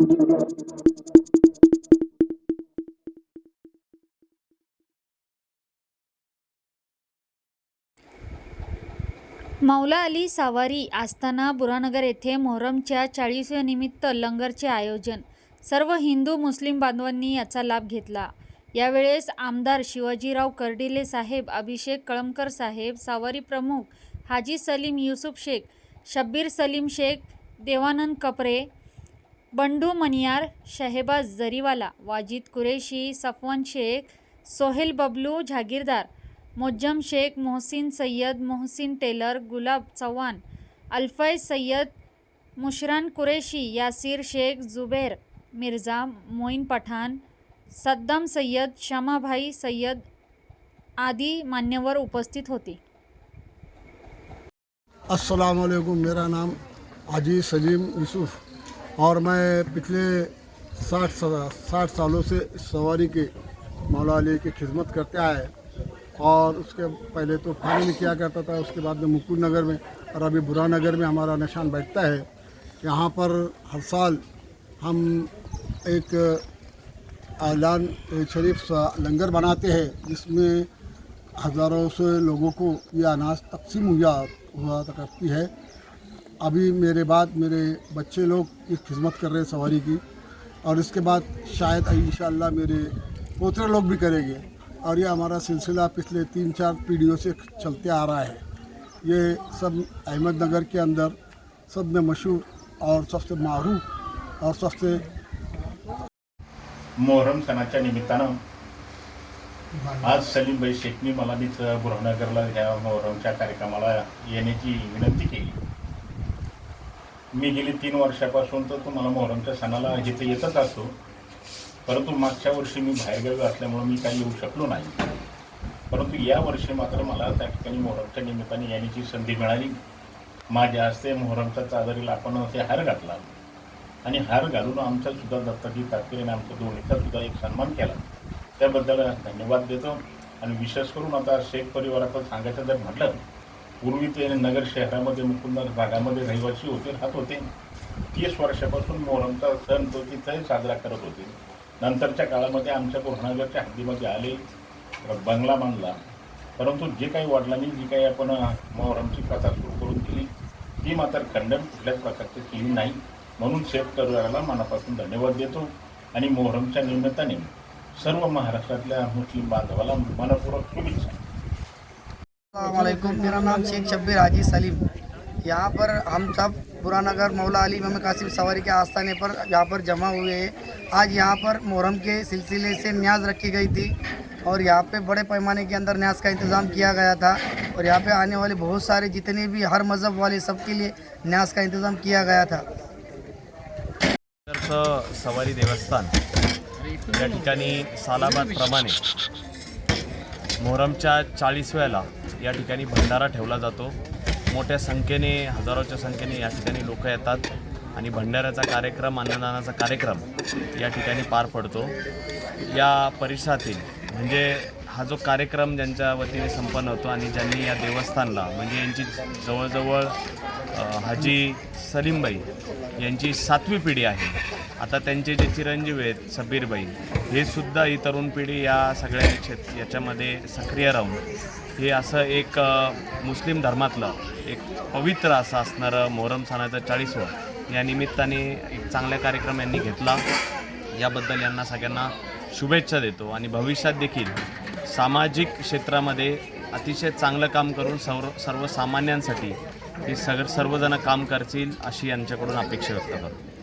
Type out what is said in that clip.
मौला अली सावारी आस्थाना बुरानगर येथे मोहरमच्या चाळीसव्या निमित्त लंगरचे आयोजन. सर्व हिंदू मुस्लिम बांधवांनी याचा लाभ घेतला. यावेळेस आमदार शिवाजीराव कर्डिले साहेब अभिषेक कळमकर साहेब सावारी प्रमुख हाजी सलीम युसुफ शेख शब्बीर सलीम शेख देवानंद कपरे बंडू मनियार शहेबाज जरीवाला वाजिद कुरेशी सफवन शेख सोहेल बबलू जहागीरदार मोज्जम शेख मोहसिन सय्यद मोहसिन टेलर गुलाब चव्हाण अल्फय सय्यद मुशरान कुरेशी यासिर शेख जुबेर मिर्झा मोईन पठाण सद्दाम सय्यद शमाभाई सय्यद आदी मान्यवर उपस्थित होते. अस्सलाम वालेकुम मेरा नाम हाजी सलीम यूसुफ। और मैं पिछले साठ साठ सालों से सवारी के मौला अली की खिदमत करते आए और उसके पहले तो थाने में किया करता था, उसके बाद में मुकुल नगर में और अभी बुरा नगर में हमारा निशान बैठता है। यहाँ पर हर साल हम एक ऐलान शरीफ लंगर बनाते हैं, जिसमें हज़ारों से लोगों को ये अनाज तकसीम हुआ हुआ करती है। अभी मेरे बाद मेरे बच्चे लोग इस खिदमत कर रहे हैं सवारी की और इसके बाद शायद इंशाल्लाह मेरे पोतरे लोग भी करेंगे। और ये हमारा सिलसिला पिछले तीन चार पीढ़ियों से चलते आ रहा है। ये सब अहमदनगर के अंदर सब में मशहूर और सबसे मरूफ और सबसे मोहरम सणाच्या निमित्तानं आज सलीमभाई शेखनी मला तिथं बुरहनगरला ह्या मोहरमच्या कार्यक्रमाला येण्याची विनंती केली. मी गेली तीन वर्षापासून तर तुम्हाला मोहरमच्या सणाला इथे येतच असतो. परंतु मागच्या वर्षी मी बाहेरगावी असल्यामुळं मी काही येऊ शकलो नाही. परंतु या वर्षी मात्र मला त्या ठिकाणी मोहरमच्या निमित्ताने येण्याची संधी मिळाली. माझ्या हस्ते मोहरमच्या चादरीला आपण ते हार घातला. आणि हार घालून आमचा सुद्धा दत्ताजी तात्पर्याने आमच्या दोन्हीचा सुद्धा एक सन्मान केला. त्याबद्दल धन्यवाद देतो. आणि विशेष करून आता शेख परिवाराचं सांगायचं जर म्हटलं पूर्वी ते नगर शहरामध्ये मुकुंद भागामध्ये रहिवासी होते राहत होते. तीस वर्षापासून मोहरमचा सण तो तिथे साजरा करत होते. नंतरच्या काळामध्ये आमच्या कोरोनागरच्या हद्दीमध्ये आले बंगला बांधला. परंतु जे काही वडिलांनी जी काही आपण मोहरमची प्रथा सुरू करून केली ती मात्र खंडन कुठल्याच प्रकारची केली नाही. म्हणून शेत परिवाराला मनापासून धन्यवाद देतो आणि मोहरमच्या निमित्ताने सर्व महाराष्ट्रातल्या मुस्लिम बांधवाला मनपूर्वक शुभेच्छा. वालेकुम मेरा नाम शेख शब्बीर हाजी सलीम। यहाँ पर हम सब बुरानगर, मौला अली इमाम कासिम सवारी के आस्थाने पर यहाँ पर जमा हुए हैं। आज यहाँ पर मुहर्रम के सिलसिले से न्याज रखी गई थी और यहाँ पे बड़े पैमाने के अंदर न्याज का इंतज़ाम किया गया था और यहाँ पे आने वाले बहुत सारे जितने भी हर मज़हब वाले सबके लिए न्याज का इंतज़ाम किया गया था। सवारी देवस्थान या ठिकाणी मोहरमच्या चाळीसव्याला या ठिकाणी भंडारा ठेवला जातो. मोठ्या संख्येने हजारोच्या संख्येने या ठिकाणी लोक येतात आणि भंडाऱ्याचा कार्यक्रम अन्नदानाचा कार्यक्रम या ठिकाणी पार पडतो. या परिसरातील म्हणजे हा जो कार्यक्रम ज्यांच्या वतीने संपन्न होतो आणि ज्यांनी या देवस्थानला म्हणजे यांची जवळजवळ हाजी सलीमबाई यांची सातवी पिढी आहे. आता त्यांचे जे चिरंजीव आहेत सबीरबाई हे सुद्धा ही तरुण पिढी या सगळ्या क्षेत्र याच्यामध्ये सक्रिय राहून हे असं एक मुस्लिम धर्मातलं एक पवित्र असं असणारं मोहरम सणाचं चाळीसवं या निमित्ताने एक चांगला कार्यक्रम यांनी घेतला. याबद्दल यांना सगळ्यांना शुभेच्छा देतो आणि भविष्यात देखील सामाजिक क्षेत्रामध्ये अतिशय चांगलं काम करून सर्व सर्वसामान्यांसाठी हे सग सर्वजणं काम करतील अशी यांच्याकडून अपेक्षा व्यक्त करतो.